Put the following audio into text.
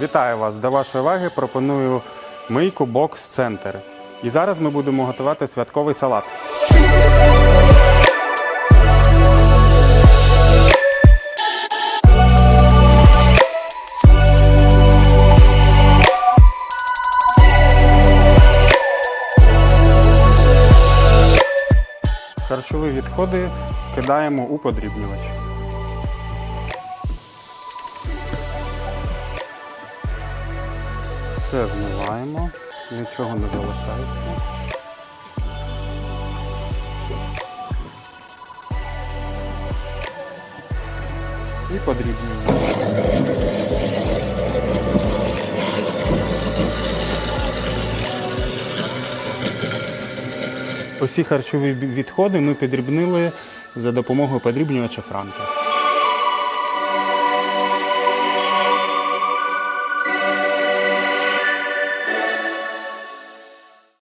Вітаю вас! До вашої уваги пропоную мийку бокс центр. І зараз ми будемо готувати святковий салат. Харчові відходи скидаємо у подрібнювач. Все змиваємо, нічого не залишається. І подрібнюємо. Усі харчові відходи ми підрібнили за допомогою подрібнювача Франка.